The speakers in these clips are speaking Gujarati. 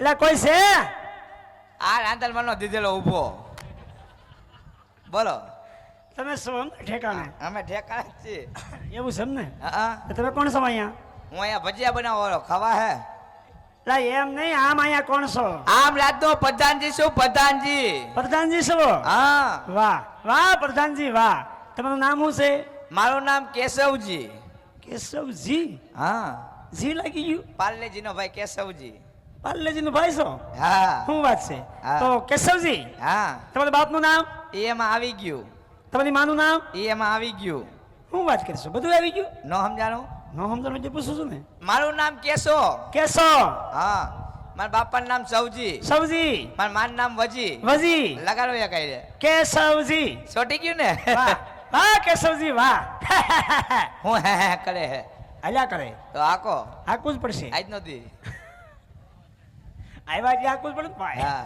એટલે કોઈ છે? આ રાંધલમાનો દીધેલો ઊભો. બોલો. તમે શું ઠેકાણે? અમે ઠેકાણે છીએ. એવું છે ને? હા તમે કોણ છો અહીંયા? હું અહીંયા ભજીયા બનાવો ખાવા હે. લા એમ નહીં આમ અહીંયા કોણ છો? આમ રાજનો પ્રધાનજી શું પ્રધાનજી? પ્રધાનજી છો? હા. વાહ વાહ પ્રધાનજી વાહ. તમારું નામ શું છે? મારું નામ કેશવજી. કેશવજી? હા. જી લાગી ગયું. પાર્લેજીનો ભાઈ કેશવજી. પાર્લેજી નું ભાઈ છો? હા. શું વાત છે. તો કેશવજી હા. તમારા બાપનું નામ? એ એમાં આવી ગયું. તમારી માનું નામ? એ એમાં આવી ગયું. શું વાત કરીશું બધું આવી ગયું? ન સમજાણો? નો સમજાણો જે પૂછું છું ને. મારું નામ કેશો. કેશો? હા. મારા બાપાનું નામ સવજી. સવજી. મારા માનું નામ વજી. વજી. લગાડો એ કઈ કેશવજી. છોટી ગયું ને? હા કેશવજી વાહ. હું હે હે કરે હે. હાલ્યા કરે. તો આકો હાકવું જ પડશે. આજ નથી આવ્યા એટલે આકુલ પણ ભાઈ હા.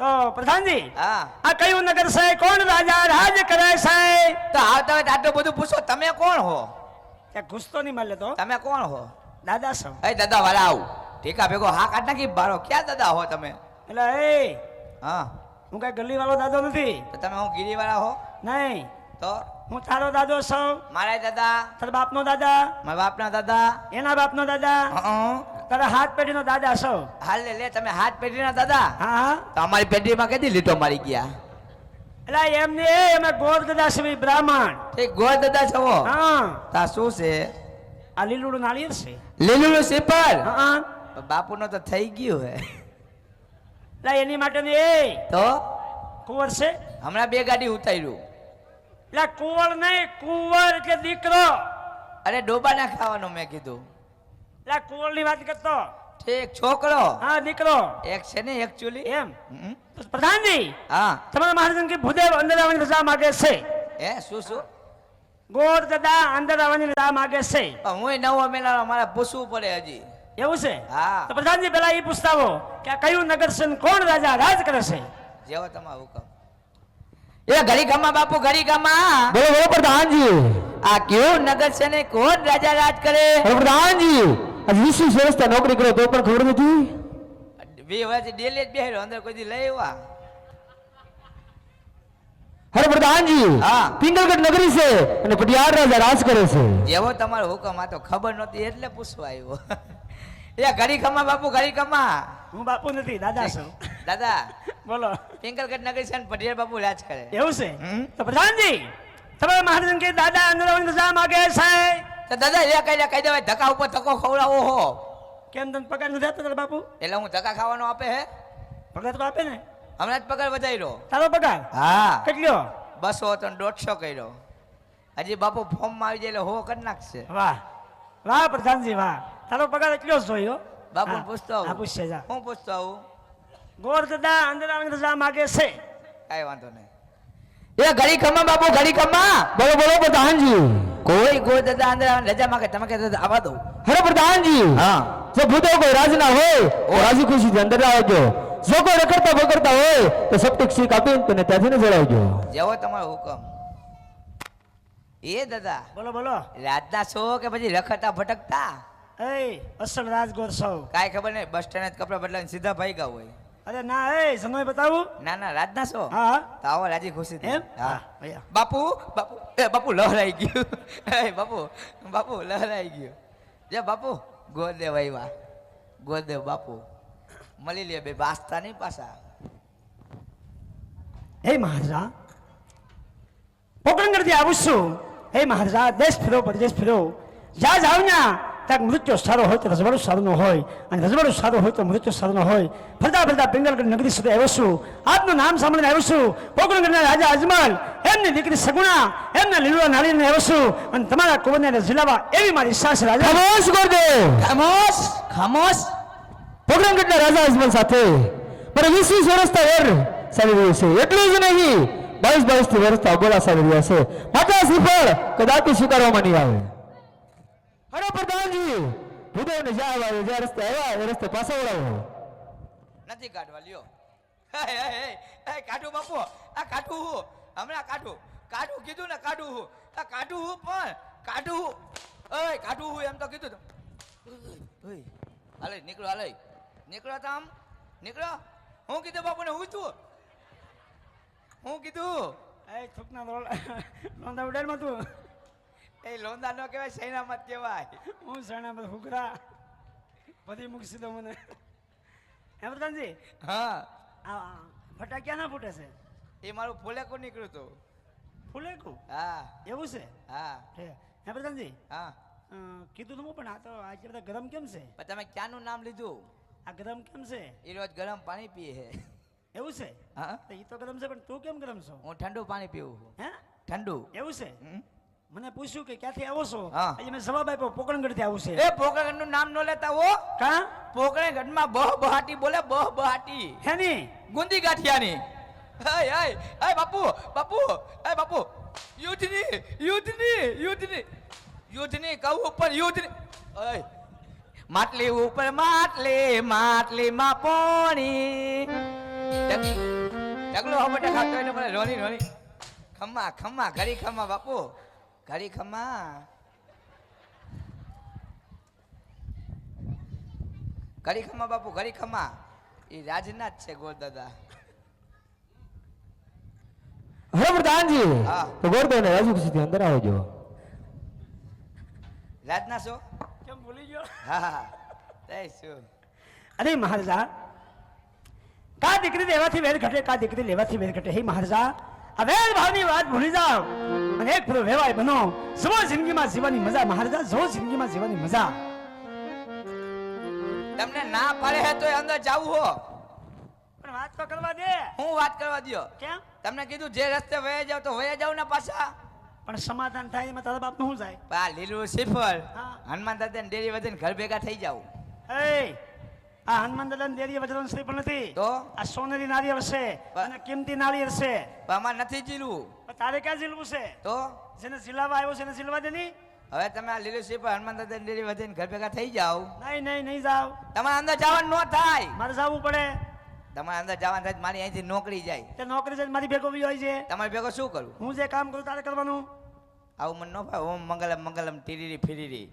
તો પ્રધાનજી હા. આ કયું નગર છે? કોણ રાજા રાજ કરે છે? તો હોય તો આટલું બધું પૂછો. તમે કોણ હો? ત્યાં ઘૂસતો નહીં મળે તો? તમે કોણ હો? દાદા છો. એ દાદા વાલા આવું. ઠીકા ભેગો હા કાઢ નાખી બારો. ક્યાં દાદા હો તમે? એટલે એ હા. હું કઈ ગલી વાળો દાદો નથી. તો તમે હું ગીરી વાળા હો? નહીં. તો? હું તારો દાદો છું. મારા દાદા. તારા બાપનો દાદા. મારા બાપના દાદા. એના બાપનો દાદા. હં. તારા હાથ પેઢીનો દાદા છો. હાલ લે લે તમે હાથ પેઢીના દાદા? હા હા. તો અમારી પેઢીમાં કદી લીટો મારી ગયા? એટલે એમને એ અમે ગોર દાદા છે બ્રાહ્મણ. એ ગોળ દાદા છો હા. તા શું છે? આ લીલુડું નાળિયેર છે. લીલુડું સિપર? હા બાપુનો તો થઈ ગયું હે. એટલે એની માટેની એ તો? કુંવર છે. હમણાં બે ગાડી ઉતાર્યું. એટલે કુંવર નહીં કુંવર એટલે દીકરો. અરે ડોબા ના ખાવાનું મેં કીધું. એટલે કુંવરની વાત કરતો. ઠીક છોકરો. હા દીકરો. એક છે ને એકચ્યુઅલી એમ? પ્રધાનજી હા. તમારા મહારાજન કે ભૂદેવ અંદર આવવાની રજા માગે છે? હે શું શું? ગોર દાદા અંદર આવવાની રજા માગે છે? હું નવો મેળા મારે પૂછવું પડે હજી. એવું છે? હા. તો પ્રધાનજી પેલા એ પૂછતાવો કે આ કયું નગર છે કોણ રાજા રાજ કરે છે? જેવો તમારો હુકમ. એ ઘડી ગામમાં બાપુ ઘડી ગામમાં બોલો બોલો પ્રધાનજી. આ કેવું નગર છે ને? કોણ રાજા રાજ કરે? પ્રધાનજી. આજ વીસ વીસ નોકરી કરો તો પણ ખબર નથી? બે વર્ષ ડેલી જ બેહેલો અંદર કોઈ દી લઈ આવ્યા. હરે પ્રધાનજી. હા. પિંગલગઢ નગરી છે અને પટિયાળ રાજા રાજ કરે છે. જેવો તમારો હુકમ આ તો ખબર નહોતી એટલે પૂછવા આવ્યો. એ ઘડી ખમા બાપુ ઘડી ખમા. હું બાપુ નથી દાદા છું. દાદા બોલો. પિંકલગઢ નગરી છે ને પટેલ બાપુ રાજ કરે. એવું છે? તો પ્રધાનજી તમે મહારાજન કે દાદા અંદર રજા માગે છે? તો દાદા એ કહી કહી દેવાય ધક્કા ઉપર ધક્કો ખવડાવો હો. કેમ તને પગાર નથી આપતો તારા બાપુ? એટલે હું ધક્કા ખાવાનો આપે હે? પગાર તો આપે ને. હમણાં જ પગાર વધાર્યો. તારો પગાર? હા. કેટલો? બસો તો દોઢસો કર્યો. હજી બાપુ ફોર્મમાં આવી જાય એટલે હો કરી નાખશે. વાહ. વાહ પ્રધાનજી વાહ. તારો પગાર એટલો જ જોયો બાપુ હા, પૂછતો હા આવું પૂછશે જા. હું પૂછતો આવું? ગોર દાદા અંદર આવવાની જા માગે છે. કાંઈ વાંધો નહીં. એ ઘડી કમા બાપુ ઘડી કમા બોલો બોલો પ્રધાનજી. કોઈ ગો દાદા અંદર રજા માંગે તમે કે આવા આવવા દઉં. અરે પ્રધાનજી. હા. જો ભૂતો કોઈ રાજના હોય ઓ રાજી ખુશીથી અંદર આવજો. જો કોઈ રખડતા બગડતા હોય તો સપ્તિક શીખ આપી તને ત્યાંથી ને જણાવજો જેવો તમારો હુકમ. એ દાદા બોલો બોલો. રાજના છો કે પછી રખડતા ભટકતા? એ અસલ રાજગોર સૌ કાંઈ ખબર નહીં બસ સ્ટેન્ડ કપડા બદલાવીને સીધા ભાઈ ગયા હોય. અરે ના એ સમય બતાવું? ના ના રાજના છો? હા. તો આવો રાજી ખુશી એમ? હા. બાપુ બાપુ એ બાપુ લહરાઈ ગયું. એ બાપુ બાપુ લહરાઈ ગયું. જે બાપુ ગોદેવ આવ્યા ગોદેવ બાપુ. મળી લે બે બાસતા નહીં પાછા. હે મહારાજા પોકરણગઢથી આવું છું. હે મહારાજા દેશ ફેરો પરદેશ ફેરો. જ્યાં જાવ ના ત્યાં મૃત્યુ સારો હોય તો રજવાડું સારું હોય અને રજવાડું સારું હોય તો મૃત્યુ સારું હોય ફરતા ફરતા પિંગલગઢ નગરી સુધી આવ્યો છું આપનું નામ સાંભળીને આવ્યો છું પોકરણગઢના રાજા અજમલ એમની દીકરી સગુણા એમના લીલુડા નાળીને આવ્યો છું અને તમારા કુંવરને જિલ્લાવા એવી મારી ઈચ્છા છે રાજા ખામોશ ગુરુદેવ ખામોશ ખામોશ પોકરણગઢના રાજા અજમલ સાથે પણ વીસ વીસ વર્ષથી વેર ચાલી રહ્યું છે એટલું જ નહીં બાવીસ બાવીસથી વર્ષથી અગોલા ચાલી રહ્યા છે માતા શ્રીફળ કદાપી સ્વીકારવામાં નહીં આવે અરે પ્રધાનજી ભૂદેવને જ્યાં આવ્યા જ્યાં રસ્તે આવ્યા એ રસ્તે પાછા વળાવો. નથી કાઢવા લ્યો. હે, હે, હે, હે, કાઢું બાપુ. આ કાઢું હું. હમણાં કાઢું. કાઢું કીધું ને કાઢું હું. આ કાઢું હું પણ કાઢું હું. ઓય કાઢું હું એમ તો કીધું તો. હાલે નીકળો હાલે. નીકળો તો આમ. નીકળો. હું કીધું બાપુને હું તું હું કીધું? એ છોકના લોંદા ઉડાડમાં તું. એ લોંદા નો કહેવાય સૈનામત કહેવાય. હું સૈનામત હુકરા બધી મૂકી દો મને. એમ પ્રધાનજી? હા. આ ક્યાં ના ફૂટે છે? એ મારું ફૂલેકું નીકળ્યું તું ફૂલેકું? હા. એવું છે? હા. હે હે પ્રધાનજી? હા. કીધું તમે પણ આ તો આજે બધા ગરમ કેમ છે? તમે ક્યાંનું નામ લીધું? આ ગરમ કેમ છે? એ રોજ ગરમ પાણી પીએ છે એવું છે? હા. એ તો ગરમ છે પણ તું કેમ ગરમ છો? હું ઠંડુ પાણી પીવું હે? ઠંડુ. એવું છે? હમ? મને પૂછ્યું કે ક્યાંથી આવો છો? હા. આજે મેં જવાબ આપ્યો પોકરણગઢથી આવું છે. એ પોકરણનું નામ ન લેતા હો. કા? પોકરણગઢમાં બહ બહાટી બોલે બહ બહાટી. હેની? ગુંદી ગાંઠિયાની. હય હય હય બાપુ બાપુ હય બાપુ. યુદ્ધની યુદ્ધની યુદ્ધની. યુદ્ધની કહું ઉપર યુદ્ધની. હય. માટલી ઉપર માટલી માટલીમાં પોણી. ઢગલો હવે ખાતો એટલે મને રોની રોની ખમ્મા ખમ્મા ઘડી ખમ્મા બાપુ. ઘડી ખમા ઘડી ખમા બાપુ ઘડી ખમા એ રાજનાથ છે ગોરદાદા હવે પ્રધાનજી હા. તો ગોર ને રાજુ સુધી અંદર આવજો રાજના છો? કેમ ભૂલી ગયો? હા હા. શું અરે મહારાજા કા દીકરી લેવાથી વેર ઘટે કા દીકરી લેવાથી વેર ઘટે? હે મહારાજા આ વેર ભાવની વાત ભૂલી જાઓ. અને એક પૂરો વેવાય બનો. જુઓ જિંદગીમાં જીવવાની મજા? મહારાજા જુઓ જિંદગીમાં જીવવાની મજા. તમને ના પડે હે તો અંદર જાવું હો. પણ વાત તો કરવા દે. હું વાત કરવા દ્યો? કેમ? તમને કીધું જે રસ્તે વયા જાવ તો વયા જાવ ને પાછા. પણ સમાધાન થાય એમાં તારા બાપનું શું જાય? પા લીલું શ્રીફળ હા. હનુમાન દાદા ને ડેરી વધીને ઘર ભેગા થઈ જાવ એ આ હનુમાન દાદા દેરી વજરન પણ નથી. તો? આ સોનેરી નારિયેળ છે અને કિંમતી નારી છે અમારે નથી જીલવું તારે ક્યાં જીલવું છે? તો? જેને જીલાવા આવ્યો છે એને જીલવા દે નહીં. હવે તમે આ લીલું પર હનુમાન દાદા ડેરી વધીને ઘર ભેગા થઈ જાવ નહીં નહીં નહીં જાવ તમારે અંદર જવાનું ન થાય. મારે જવું પડે. તમારે અંદર જવાનું થાય મારી અહીંથી નોકરી જાય. તે નોકરી જાય મારી ભેગો બી હોય છે. તમારે ભેગો શું કરું હું જે કામ કરું તારે કરવાનું. આવું મને ન ભાવ ઓમ મંગલમ મંગલમ ટીરીરી ફીરીરી.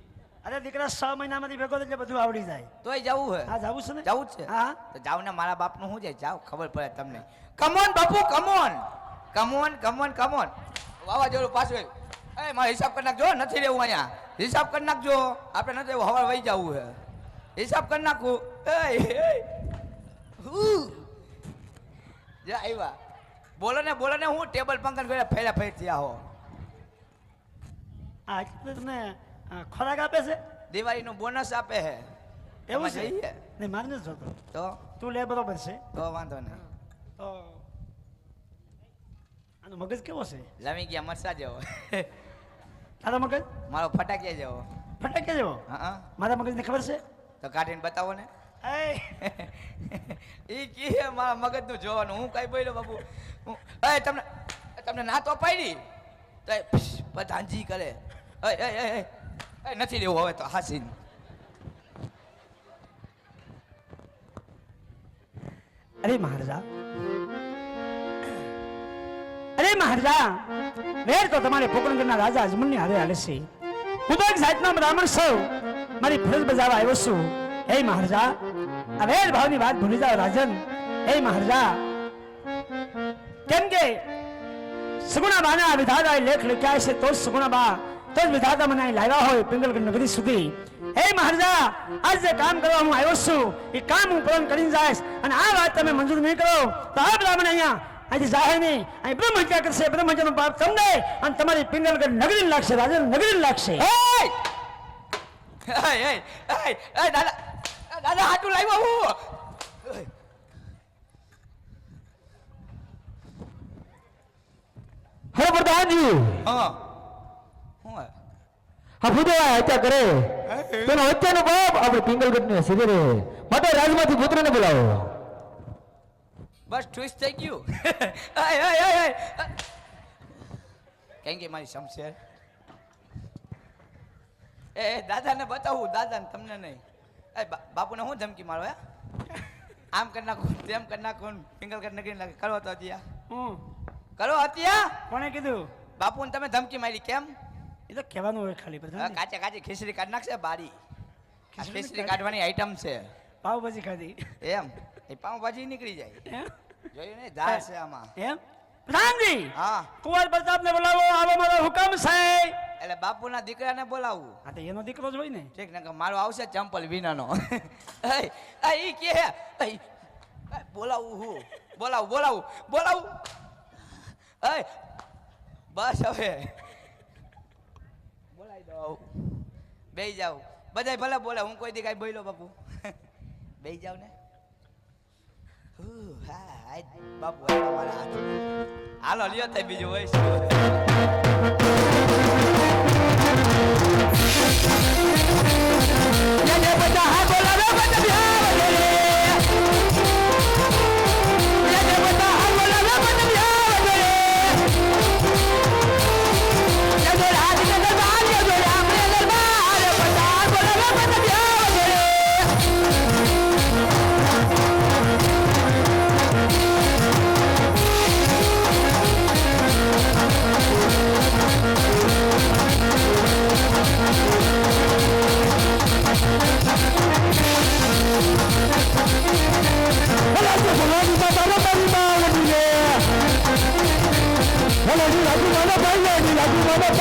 અરે દીકરા છ મહિનામાંથી ભેગો એટલે બધું આવડી જાય. તોય જવું હે. હા જવું છે ને? જવું છે. હા. તો જાવ ને મારા બાપનું શું જાય જાવ ખબર પડે તમને. કમોન બાપુ કમોન કમોન કમોન કમોન વાવાઝોડું પાછું. એ મારે હિસાબ કરી નાખજો નથી રહેવું અહીંયા. હિસાબ કરી નાખજો આપણે નથી રહેવું હવા વહી જવું હે. હિસાબ કરી નાખું. જે આવ્યા બોલો ને બોલો ને હું ટેબલ પંકન કરે ફેરા ફેર થયા હો. આજ તમને અ, ખોરાક આપે છે? દિવાળીનું બોનસ આપે હે એવું છે. નહીં મારે નથી જોતો. તો? તું લે બરોબર છે. તો વાંધો નહીં. તો આનો મગજ કેવો છે? લમી ગયા મરસા જેવો. તારો મગજ? મારો ફટાકિયા જેવો. ફટાકે જેવો? હા મારા મગજને ખબર છે? તો કાઢીને બતાવો ને. એ ઈ કી મારા મગજનું જોવાનું? હું કઈ બોલ્યો બાપુ? હું એ તમને તમને ના તો પાડી તો પ્રધાનજી કરે. એ એ એ, નથી લેવું હવે તો હાસીન અરે મહારાજા. અરે મહારાજા, વેર તો તમારે પોકરણગઢના રાજા અજમલની હારે હાલે છે. હું તો એક જાતનો બ્રાહ્મણ છું. મારી ફરજ બજાવવા આવ્યો છું. હે મહારાજા, આ ભાવની વાત ભૂલી જાઓ રાજન. હે મહારાજા, કેમ કે સગુણાબાના વિધાતાએ લેખ લખ્યા છે તો જ સગુણાબા તો જ વિધાતા મને અહીં લાવ્યા હોય પિંગલગઢ નગરી સુધી. હે મહારાજા આજ જે કામ કરવા હું આવ્યો છું એ કામ હું પૂરણ કરીને જઈશ. અને આ વાત તમે મંજૂર નહીં કરો. તો આ બ્રાહ્મણ અહીંયા અહીંથી જાહેર નહીં અહીં બ્રહ્મ હત્યા કરશે બ્રહ્મ હત્યાનો પાપ તમને અને તમારી પિંગલગઢ નગરી લાગશે રાજા નગરી લાગશે. દાદા દાદા હાટું લાવ્યો હું. હે પ્રધાનજી. હે? ભૂદેવા હત્યા કરે. તેનો હત્યાનો બાપ આપણે પિંગલગઢ ને સિરે રહે. માટે રાજમાંથી પુત્રને બોલાવો. બસ ટ્વિસ્ટ થઈ ગયું. આય આય આય કેમ કે મારી શમશેર? એ એ દાદાને બતાવું દાદાને તમને નહીં. એ બા- બાપુને હું ધમકી મારો હે? આમ કરી નાખું તેમ કરી નાખું પિંગલ કરી નાખી નાખી કરો તો હતિયા. હું? કરો હતિયા? કોણે કીધું? બાપુને તમે ધમકી મારી કેમ? એ તો કહેવાનું હોય ખાલી બધા કાચે કાચે ખીચડી કાઢી નાખશે બારી. ખીચડી કાઢવાની આઈટમ છે. પાવભાજી ખાધી. એમ એ પાઉંભાજી નીકળી જાય? જોયું ને? ધાર છે આમાં. એમ? પ્રધાનજી હા. કુંવર પ્રતાપને બોલાવો આવો મારો હુકમ છે. એટલે બાપુના દીકરાને બોલાવું. આ તો એનો દીકરો જ હોય ને. ઠીક ને મારો આવશે ચંપલ વિનાનો. આ કે બોલાવું હું? બોલાવું બોલાવું બોલાવું. બસ હવે. બોલાવી દો બે જાવ બધાય ભલે બોલે હું કોઈ દી કાંઈ બોલો બાપુ. બે જાવ ને. હું, હા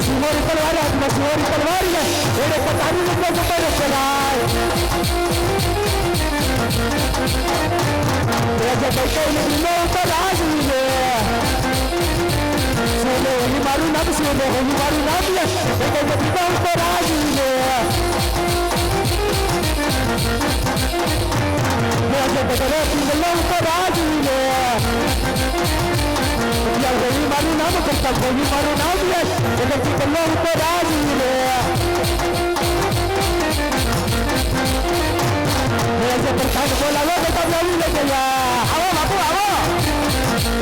આજ બાપુ આ તમારા હાથ હાલો લ્યો તે બીજું હોય શું મારું નામ છે મારું નામ છે મારું નામ કરતા કોઈ મારું નામ લે એટલે કલ્લો ઉપર રાજી લે நாமக்கல் தேவி மறுநாள் எனக்கு கல்லூருக்கு ராஜீவே பிரசாத் போலாவோ बताओ भैया आओ बाबू आओ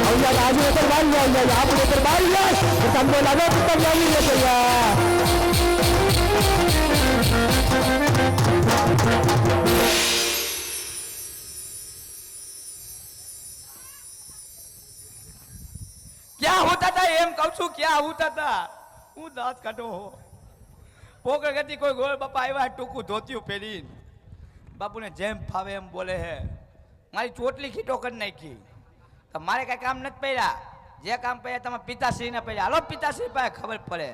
भैया राजू पर बाल भैया आप पर बाल भैया तुम बोला तुम नहीं भैया હતા એમ કહું છું, ક્યાં આવું હતા? હું દાંત કાઢો. પોકળ ગતિ કોઈ ગોળ બાપા આવ્યા, ટૂંકું ધોતિયું પહેરી બાપુને જેમ ફાવે એમ બોલે હે. મારી ચોટલી ખીટો કરી નાખી. મારે કઈ કામ નથી પડ્યા. જે કામ પડ્યા તમે પિતાશ્રીને પડ્યા. હાલો, પિતાશ્રી પાસે ખબર પડે.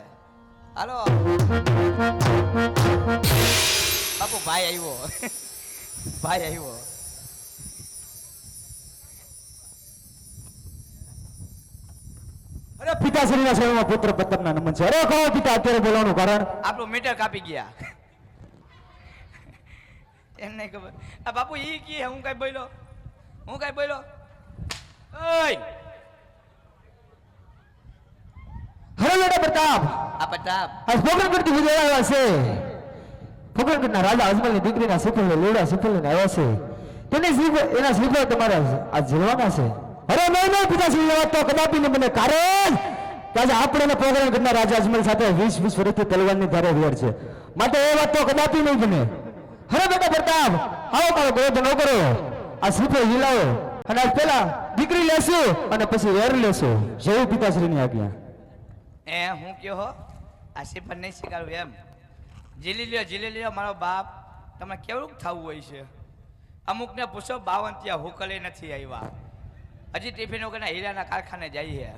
હાલો. બાપુ, ભાઈ આવ્યો. ભાઈ આવ્યો. અરે પિતાશ્રીના સેવામાં પુત્ર પ્રતાપના નમન છે. અરે કહો પિતા અત્યારે બોલવાનું કારણ? આપણું મીટર કાપી ગયા. એમ નહીં ખબર. આ બાપુ ઈ કી હું? કઈ બોલ્યો? હું કઈ બોલ્યો? ઓય! હરે બેટા પ્રતાપ! આ પ્રતાપ. આજ પોકરણગઢથી વિજય આવ્યા છે પોકરણગઢના રાજા અજમલની દીકરીના શ્રીફળને લોડા શ્રીફળને આવ્યા છે. તેને એના શ્રીફળ તમારે આ ઝીલવાના છે. અરે નહીં પિતાશ્રી તો કદાપી બને કારણ કે આજે આપણે પ્રોગ્રામ કરનાર રાજા અજમલ સાથે વીસ વીસ વર્ષથી તલવારની ધારે વેર છે. માટે એ વાત તો કદાપી નહીં બને. હરે બેટા પ્રતાપ, આવો મારો ક્રોધ ન કરો. આ શ્રીફળ હિલાવો. અને આજ પેલા દીકરી લેશું અને પછી વેર લેશું. જેવું પિતાશ્રીની આજ્ઞા. એ હું કયો હો? આ શ્રીફળ નહીં સ્વીકારવું એમ. જીલી લ્યો જીલી લ્યો મારો બાપ. તમે કેવું થવું હોય છે? અમુકને પૂછો, બાવન ત્યાં હુકલે નથી આવ્યા. હજી ટિફિન વગરના હીરાના કારખાને જઈએ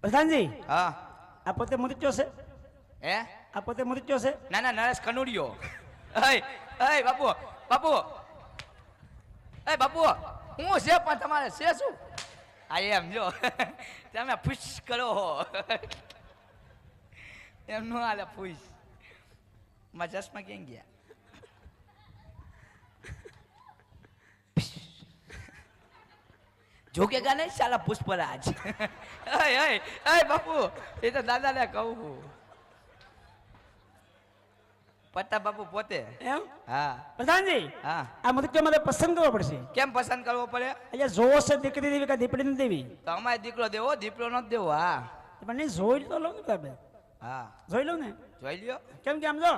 પ્રધાનજી હા. આ પોતે મૃત્યો છે હે? આ પોતે મૃત્યો છે ના ના નરેશ કનુડિયો. અય અય બાપુ બાપુ. એ બાપુ હું છે પણ તમારે છે શું? આ એમ જો તમે ફૂસ કરો હો. એમ ન હાલે ફૂસ. મારા ચશ્મા ક્યાં ગયા? જોકેગા ગાને સાલા પુષ્પરાજ. અય અય અય બાપુ એ તો દાદાને કહું છું પત્તા બાપુ પોતે? એમ? હા. પ્રધાનજી હા. આ મૃત્યુ મારે પસંદ કરવો પડશે. કેમ પસંદ કરવો પડે? અહીંયા જોવો છે દીકરી દેવી કે દીપડી નથી દેવી? તો અમારે દીકરો દેવો દીપડો નથી દેવો હા. પણ નહીં જોઈ તો લઉં ને હા. જોઈ લો ને. જોઈ લ્યો. કેમ કે આમ જો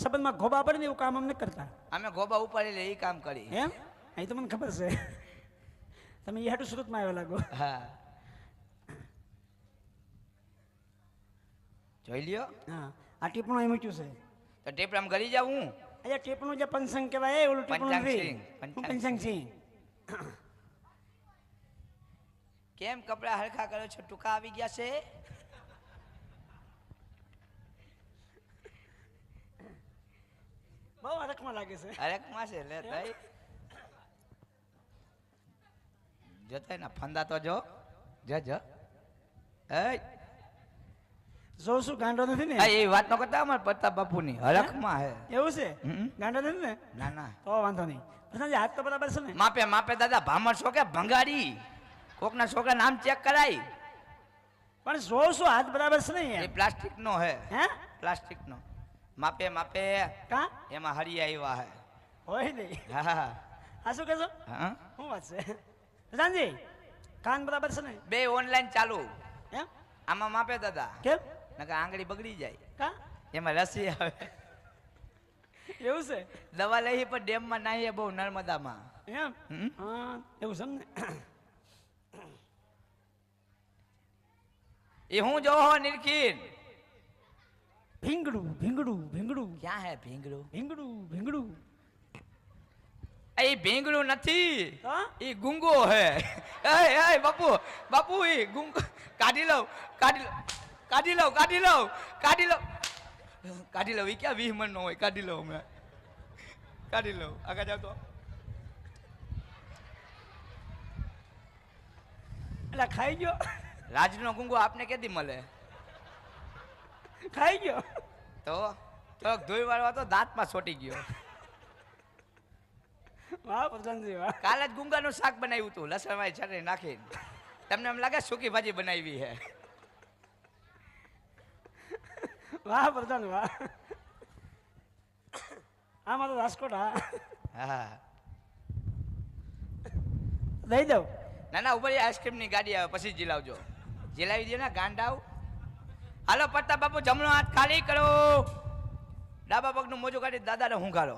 સંબંધમાં ગોબા પડે ને એવું કામ અમને કરતા. અમે ગોબા ઉપાડી લે એ કામ કરી એમ? અહીં તો મને ખબર છે. તમે હાટું સુરતમાં આવ્યા લાગો. હા. જોઈ લ્યો. હા આ ટીપણું એમ મૂક્યું છે. તો ટેપરામ કરી જાઉં હું? અહીંયા ટીપણું જે પંચંગ કહેવાય એ ઓલું ટીપણું પંચાંગ નથી સિંહ, કેમ કપડા હરખા કરો છો? ટૂંકા આવી ગયા છે? બહુ હરખમાં લાગે છે. હરખમાં છે લે તઈ જોતા ને ફંદા તો જો જજ જો. એ જો શું ગાંડો નથી ને? એ વાત નો કરતા અમાર પ્રતાપ બાપુની હરખમાં હે. એવું છે. ગાંડો નથી ને? ના ના. તો વાંધો નહીં. પ્રધાનજી હાથ તો બરાબર છે ને? માપે માપે દાદા ભામર છો કે ભંગારી. કોકના છોકરા નામ ચેક કરાય. પણ જો શું હાથ બરાબર છે ને એ પ્લાસ્ટિક નો હે. હે? પ્લાસ્ટિક નો માપે માપે કા? એમાં હરિયા આવ્યા હે. હોય નહીં હા. હા શું કહેશો? હા? શું વાત છે? પ્રધાનજી કાન બરાબર છે ને? બે ઓનલાઈન ચાલુ. એમ? આમાં માપે દાદા. કેમ? નકર આંગળી બગડી જાય. કા? એમાં રસી આવે. એવું છે? દવા લઈ પણ ડેમમાં નાહીએ બહુ નર્મદામાં. એમ? હા એવું છે ને એ હું જોવો નિરખીન? ભીંગડું ભીંગડું ભીંગડું. ક્યાં હે ભીંગડું? ભીંગડું ભીંગડું. એ ભીંગડું નથી. એ ગુંગો હે. એ બાપુ બાપુ એ ગુંગ કાઢી લઉં કાઢી લઉં કાઢી લઉં કાઢી લઉં કાઢી લઉં. કાઢી લઉં એ ક્યાં વીહ મણ નો હોય? કાઢી લઉં હમણાં કાઢી લઉં. આગળ જાવ તો. એટલે ખાઈ ગયો. રાજનો ગુંગો આપને કેદી મળે? ખાઈ ગયો. તો? તો ધોઈ વાળવા તો દાંતમાં છોટી ગયો. વાહ પ્રશાંતજી વાહ. કાલે જ ગુંગાનું શાક બનાવ્યું હતું લસણ વાળી ચટણી નાખીને. તમને એમ લાગે સૂકી ભાજી બનાવી હે. વાહ પ્રધાન વાહ. આ મારો રાજકોટ હા. હા દઈ દઉં. ના ના ઉપર આઈસ્ક્રીમની ગાડી આવે પછી જીલાવજો. જીલાવી દે ને ગાંડાવ. હાલો પડતા બાપુ જમણો હાથ ખાલી કરો. ડાબા પગનું મોજું કાઢી દાદાને હુંઘાડો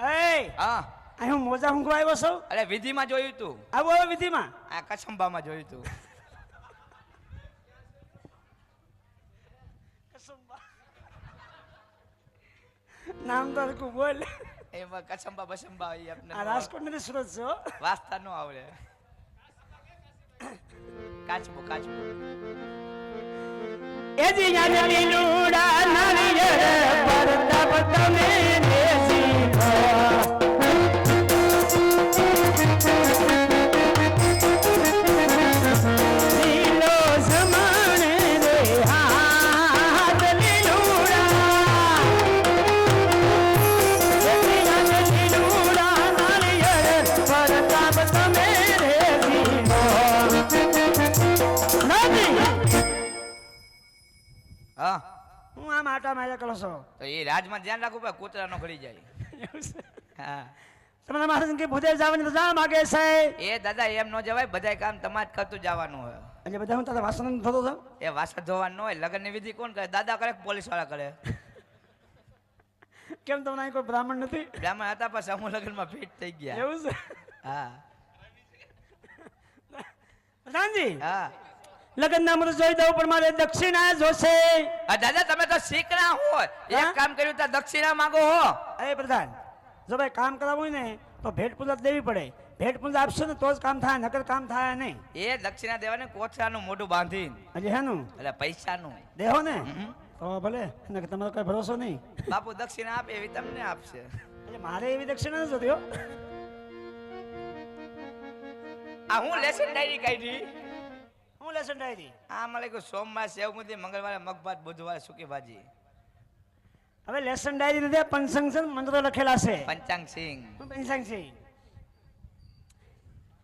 એ હા. અહીં હું મોજા ઊંઘવા આવ્યો છું? અરે વિધિમાં જોયું તું. આવો હવે વિધિમાં. આ કસંબામાં જોયું તું. નામ તો હરખું બોલ. એમાં કસંબા બસંબા આવી આપણે આ રાજકોટ નથી સુરત છો? વાસ્તા નો આવડે. કાચબો કાચબો. એ જી યાદ લીલુડા નાળિયેર પરતાપ તમે દેશી છો? તો એ રાજમાં ધ્યાન રાખવું પડે કૂતરા નો ઘડી જાય. હા. તમને મહારાજ કે ભૂતે જવાની તો જા માગે છે? એ દાદા એમ ન જવાય બધાય કામ તમારે જ કરતું જવાનું હોય. એટલે બધા હું તારા વાસણ થતો હતો એ વાસણ ધોવાનું હોય લગ્નની વિધિ કોણ કરે? દાદા કરે પોલીસવાળા કરે? કેમ તમને અહીં કોઈ બ્રાહ્મણ નથી? બ્રાહ્મણ હતા પણ સમૂહ લગ્નમાં ફિટ થઈ ગયા. એવું છે? હા. પ્રધાનજી હા. લગ્ન ના જોઈ દઉં પણ મારે દક્ષિણા જોશે દાદા તમે તો શીખના હોય હા? એક કામ કર્યું તો દક્ષિણા માંગો હો. અરે પ્રધાન જો ભાઈ કામ કરાવવું હોય ને તો ભેટ પૂજા દેવી પડે. ભેટ પૂજા આપશો ને તો જ કામ થાય નકર કામ થાય નહીં. એ દક્ષિણા દેવાને કોથળાનું મોઢું હજી હેનું? એટલે પૈસાનું. દેહો ને. તો ભલે નકર તમારો કોઈ ભરોસો નહીં. બાપુ દક્ષિણા આપે એવી તમને આપશે. એટલે મારે એવી દક્ષિણા નથી જોતી આ હું લેસન ડાયરી કાઢી? હું લેસન ડાયરી આ મળે કે સોમવાર સેવ મુદી મંગળવારે મગભાત બુધવારે સુકી ભાજી. હવે લેસન ડાયરી નથી પંચાંગ છે મંત્રો લખેલા છે. પંચાંગ સિંહ પંચાંગ સિંહ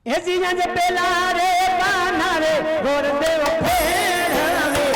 એ જીના જે પેલા રે પાના રે ગોર દેવ ફેર હવે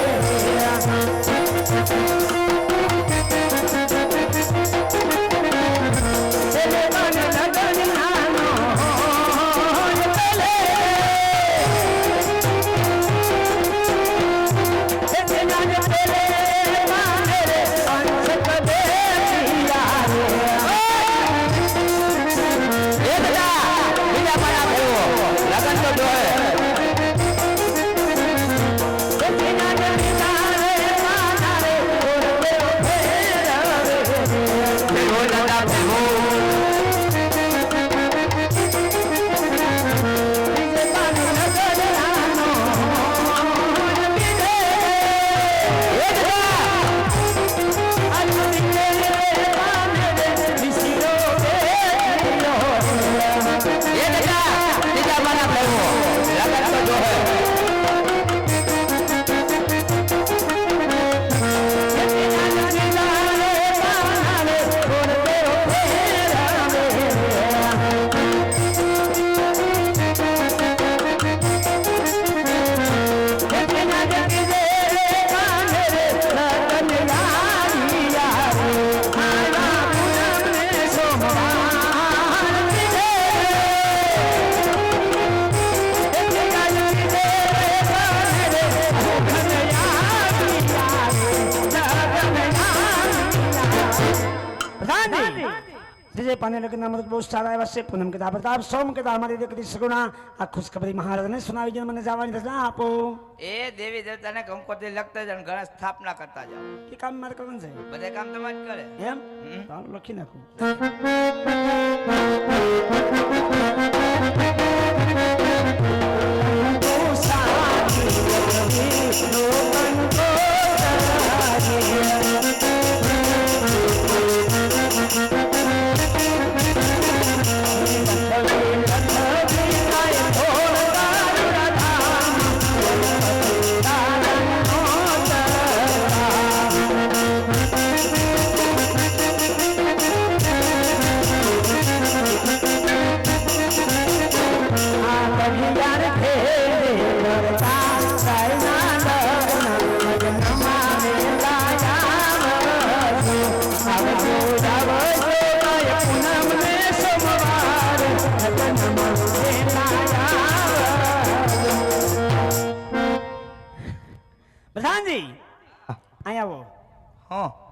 છે પૂનમ કહેતા પ્રતાપ સોમ કહેતા અમારી કદી સગુણા આ ખુશખબરી મહારાજને સુનાવી જન મને જવાની રજા આપો એ દેવી દેવતાને કંકોત્રી લખતા જાઓ ઘણા સ્થાપના કરતા જાઓ એ કામ મારે કરવાનું છે બધે કામ તમારે કરે એમ લખી નાખું પ્રધાનજી અહીંયા આવો. હં.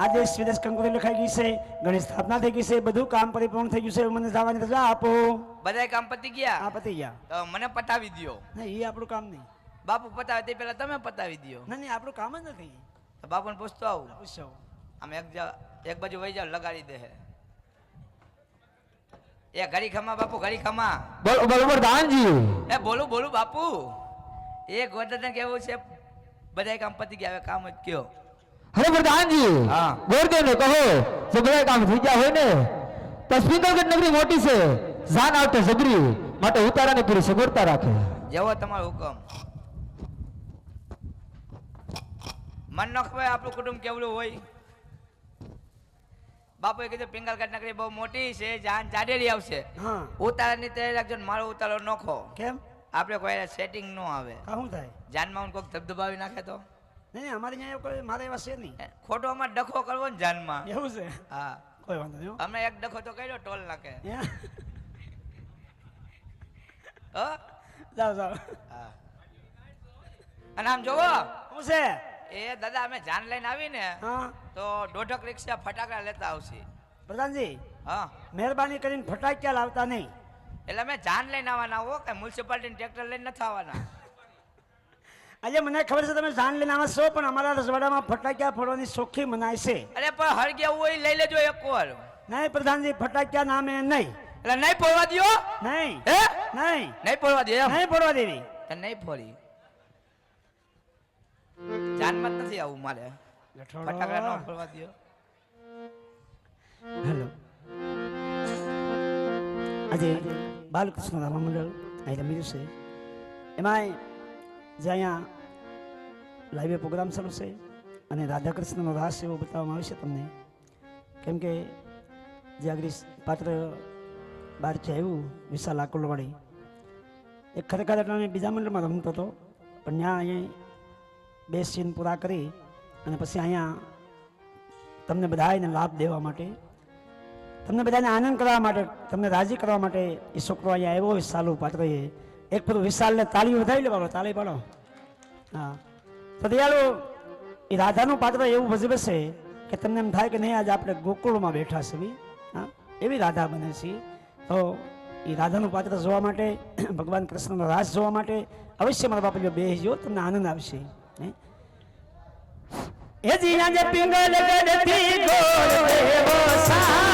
આ દેશ વિદેશ કંકોત્રી લખાઈ ગઈ છે ગણેશ સ્થાપના થઈ ગઈ છે બધું કામ પરિપૂર્ણ થઈ ગયું છે મને જવાની રજા આપો. બધા કામ પતી ગયા? આ પતી ગયા. તો મને પતાવી દ્યો. નહીં એ આપણું કામ નહીં. બાપુ પતાવે તે પહેલા તમે પતાવી દ્યો. ના નહીં આપણું કામ જ નથી. બાપુને પૂછતો આવું. પૂછો. આમ એક જા- એક બાજુ વહી જાવ લગાડી દે એ ઘડી ખમા બાપુ ઘડી ખમા. બોલો બોલો પ્રધાનજી એ બોલું બોલું બાપુ. એ ગોદરને કેવું છે બધા કામ પતી ગયા હવે કામ જ કયો. અરે પ્રધાનજી હા. ગોરદેવને કહો જો બધા કામ થઈ ગયા હોય ને? તો સ્પિંગલગઢ નગરી મોટી છે જાન આવતો જબરી માટે ઉતારાની પૂરી સગવડતા રાખે. જેવો તમારો હુકમ. મન ન ખબર આપણું કુટુંબ કેવડું હોય? બાપુએ કીધું પિંગલગઢ નગરી બહુ મોટી છે જાન જાડેરી આવશે. હા. ઉતારાની તૈયારી રાખજો ને મારો ઉતારો નોખો કેમ? આપણે કોઈ સેટિંગ ન આવે. શું થાય? જાનમાં કોઈક ધબધબાવી નાખે તો? નહીં અમારે અહીંયા કોઈ મારે એવા છે નહીં. ખોટો અમારે ડખો કરવો ને જાનમાં. એવું છે? હા. કોઈ વાંધો નહીં. અમે એક ડખો તો કર્યો ટોલ નાખે. હો? જાઓ જાઓ. હા. અને આમ જોવો. શું છે? એ દાદા અમે જાન લઈને આવીને તો દોઢક રિક્ષા ફટાકડા લેતા આવશે. પ્રધાનજી હા. મહેરબાની કરીને ફટાકડા લાવતા નહીં. એટલે અમે જાન લઈને આવવાના હો કે મ્યુનિસિપાલિટી ટ્રેક્ટર લઈને નથી આવવાના. આજે મને ખબર છે તમે જાન લઈને આવા છો પણ અમારા રજવાડામાં ફટાકિયા ફોડવાની શોખી મનાય છે. અરે પણ હળગ્યા હોય લઈ લેજો એક વાર નહીં પ્રધાનજી ફટાકિયા નામે નહીં. એટલે નહીં ફોડવા દ્યો? નહીં. હે? નહીં. નહીં ફોડવા દે નહીં ફોડવા દેવી. તો નહીં ફોડી. જાનમાં નથી આવું મારે. ફટાકડા ન ફોડવા દ્યો. હેલો. આજે બાલકૃષ્ણ રામા મંડળ, અહીં રમ્યું છે. એમાંય જે અહીંયા લાઈવે પ્રોગ્રામ ચાલશે અને રાધાકૃષ્ણનો રાસ એવો બતાવવામાં આવશે તમને. કેમ કે જે આગળ પાત્ર બહારથી આવ્યું, વિશાલ આકોલવાળી એ ખરેખર એટલે બીજા મંડળમાં રમતો હતો, પણ ત્યાં અહીંયા બે સીન પૂરા કરી અને પછી અહીંયા તમને બધાને લાભ દેવા માટે તમને બધાને આનંદ કરવા માટે, તમને રાજી કરવા માટે એ છોકરો અહીંયા આવ્યો હોય સાલું એ. એક પેલું વિશાલને તાળી વધાવી લેવાનો તાળી પાડો. હા. તો દયાળુ, એ રાધાનું પાત્ર એવું ભજવે છે કે તમને એમ થાય કે નહીં, આજે આપણે ગોકુળમાં બેઠા છે બી હા. એવી રાધા બને છે. તો એ રાધાનું પાત્ર જોવા માટે, ભગવાન કૃષ્ણનો રાસ જોવા માટે અવશ્ય મારા બાપા જો તમને આનંદ આવશે. હે? જે પિંગલ ગઢથી ગોળ